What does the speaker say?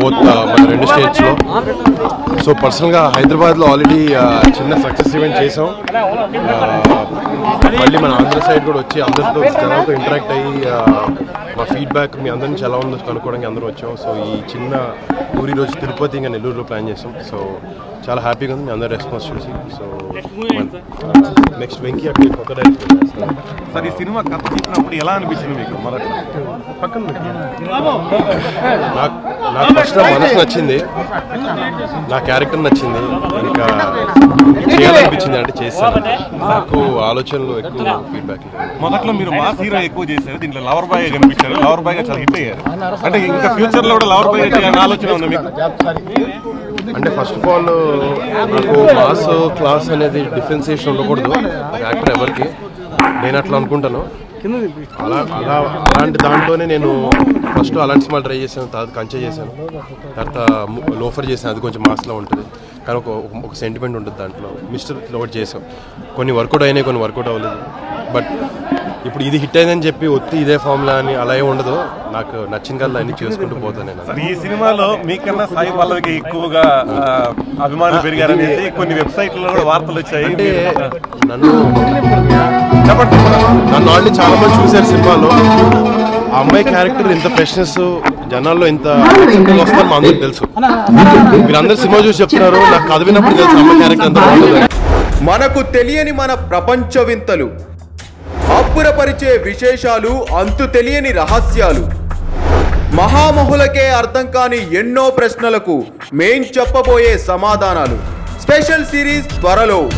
Both మన రెండు స్టేట్స్లో సో పర్సనల్గా హైదరాబాద్లో ఆల్రెడీ చిన్న సక్సెస్ ఈవెంట్ చేసాం. ఆ, మళ్ళీ మన ఆంధ్ర సైడ్ కూడా వచ్చి అందరితో జనాలతో ఇంటరాక్ట్ అయ్యి మా ఫీడ్బ్యాక్ మీ అందరి నుంచి ఎలా ఉందో కనుక్కోవడానికి అందరూ వచ్చాం. సో ఈ చిన్న ఊరి రోజు తిరుపతి ఇంకా నెల్లూరులో ప్లాన్ చేసాం. సో చాలా హ్యాపీగా ఉంది. మీ అందరి రెస్పాన్స్ చూసి. సో నెక్స్ట్ వెంకీ అక్కడ కొత్త డైరెక్టర్ సార్ ఈ సినిమా కథ చెప్పినప్పుడు ఎలా అనిపించింది మీకు? మొదట పక్కన. నాకు నాకు ఫస్ట్ నా మనసు నచ్చింది. నా క్యారెక్టర్ నచ్చింది. ఇంకా చేయాలనిపించింది అంటే చేస్తాను. నాకు ఆలోచనలు ఎక్కువ ఫీడ్బ్యాక్ మొదట్లో మీరు మాస్ హీరో ఎక్కువ చేశారు. దీంట్లో లవర్ బాయ్ కనిపించారు. లవర్ బాయ్ చాలా హిట్ అయ్యారు. అంటే ఇంకా ఫ్యూచర్లో కూడా లవర్ బాయ్ ఆలోచన ఉంది మీకు? అంటే ఫస్ట్ ఆఫ్ ఆల్ నాకు మాస్ క్లాస్ అనేది డిఫరెన్సియేషన్ ఉండకూడదు. యాక్టర్ ఎవరికి? నేను అట్లా అనుకుంటాను. అలా అలా అలాంటి దాంట్లోనే నేను ఫస్ట్ అలాంటి సినిమాలు ట్రై చేశాను తర్వాత కంచె చేశాను. తర్వాత లోఫర్ చేశాను అది కొంచెం మాస్లో ఉంటుంది. కానీ ఒక ఒక సెంటిమెంట్ ఉంటుంది దాంట్లో. మిస్టర్ ఒకటి చేసాం కొన్ని వర్కౌట్ అయినాయి కొన్ని వర్కౌట్ అవ్వలేదు. బట్ ఇప్పుడు ఇది హిట్ అయిందని చెప్పి ఒత్తి ఇదే ఫామ్లా అని అలా ఏం ఉండదు. నాకు నచ్చిన కల్లా అన్ని చేసుకుంటూ పోతాను నేను. సార్ ఈ సినిమాలో మీకన్నా సాయి పల్లవికి ఎక్కువగా అభిమానులు పెరిగారనేసి కొన్ని వెబ్సైట్లలో కూడా వార్తలు వచ్చాయి. అంటే నన్ను చెప్పండి. నన్ను ఆల్రెడీ చాలా మంది చూశారు సినిమాలో. ఆ అమ్మాయి క్యారెక్టర్ ఇంత ఫ్రెష్నెస్ జనాల్లో ఇంత వస్తుందని మా అందరికి తెలుసు. మీరు అందరు సినిమా చూసి చెప్తున్నారు నాకు కథ విన్నప్పుడు తెలుసు అమ్మాయి క్యారెక్టర్ బాగుంటుంది మనకు తెలియని మన ప్రపంచ వింతలు. అబ్బురపరిచే విశేషాలు అంతు తెలియని రహస్యాలు. మహామహులకే అర్థం కాని ఎన్నో ప్రశ్నలకు మేం చెప్పబోయే సమాధానాలు. స్పెషల్ సిరీస్ త్వరలో.